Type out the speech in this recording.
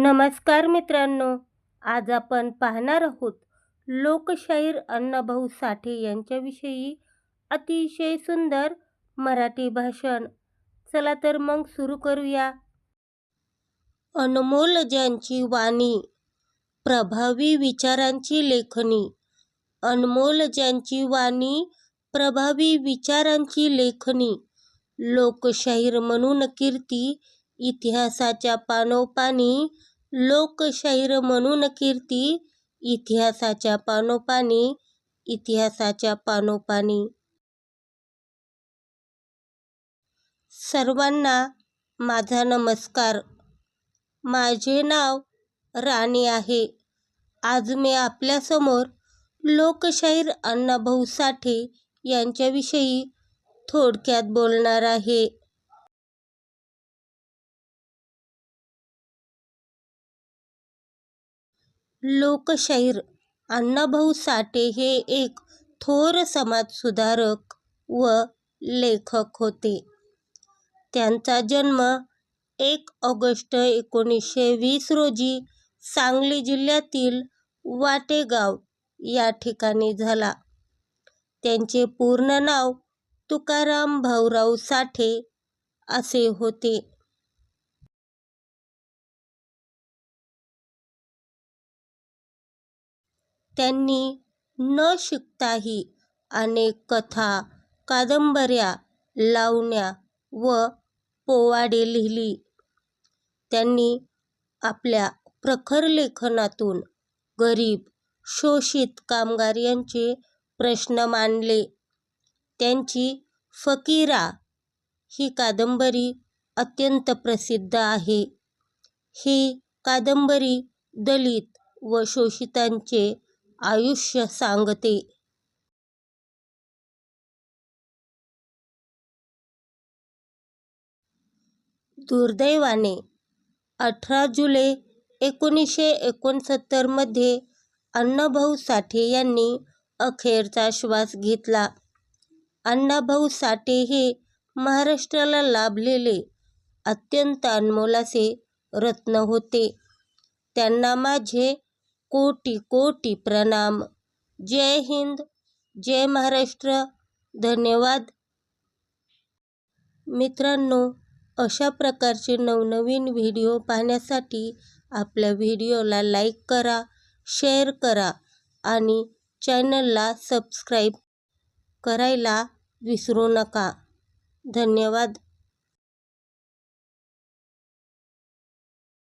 नमस्कार मित्रांनो आज आपण पाहणार आहोत लोकशाहीर अण्णाभाऊ साठे यांच्याविषयी अतिशय सुंदर मराठी भाषण. चला तर मग सुरू करूया. अनमोल ज्यांची वाणी प्रभावी विचारांची लेखणी. अनमोल ज्यांची वाणी प्रभावी विचारांची लेखणी. लोकशाहीर म्हणून कीर्ती इतिहासाच्या पानोपानी लोकशाहीर म्हणून कीर्ती इतिहासाच्या पानोपानी इतिहासाच्या पानोपानी. सर्वांना माझा नमस्कार. माझे नाव राणी आहे. आज मी आपल्यासमोर लोकशाहीर अण्णाभाऊ साठे यांच्याविषयी थोडक्यात बोलणार आहे. लोकशाहीर अण्णाभाऊ साठे हे एक थोर समाजसुधारक व लेखक होते. त्यांचा जन्म एक ऑगस्ट एकोणीसशे वीस रोजी सांगली जिल्ह्यातील वाटेगाव या ठिकाणी झाला. त्यांचे पूर्ण नाव तुकाराम भाऊराव साठे असे होते. त्यांनी न शिकताही अनेक कथा कादंबऱ्या लावण्या व पोवाडे लिहिली. त्यांनी आपल्या प्रखर लेखनातून गरीब शोषित कामगार यांचे प्रश्न मांडले. त्यांची फकीरा ही कादंबरी अत्यंत प्रसिद्ध आहे. ही कादंबरी दलित व शोषितांचे आयुष्य सांगते. दुर्दैवाने अठरा जुलै एकोणीसशे एकोणसत्तरमध्ये अण्णाभाऊ साठे यांनी अखेरचा श्वास घेतला. अण्णाभाऊ साठे हे महाराष्ट्राला लाभलेले अत्यंत अनमोलासे रत्न होते. त्यांना माझे कोटी कोटी प्रणाम. जय हिंद जय महाराष्ट्र. धन्यवाद. मित्रांनो अशा प्रकारचे नवनवीन व्हिडिओ पाहण्यासाठी आपल्या व्हिडिओला लाईक करा शेअर करा आणि चॅनलला सबस्क्राईब करायला विसरू नका. धन्यवाद.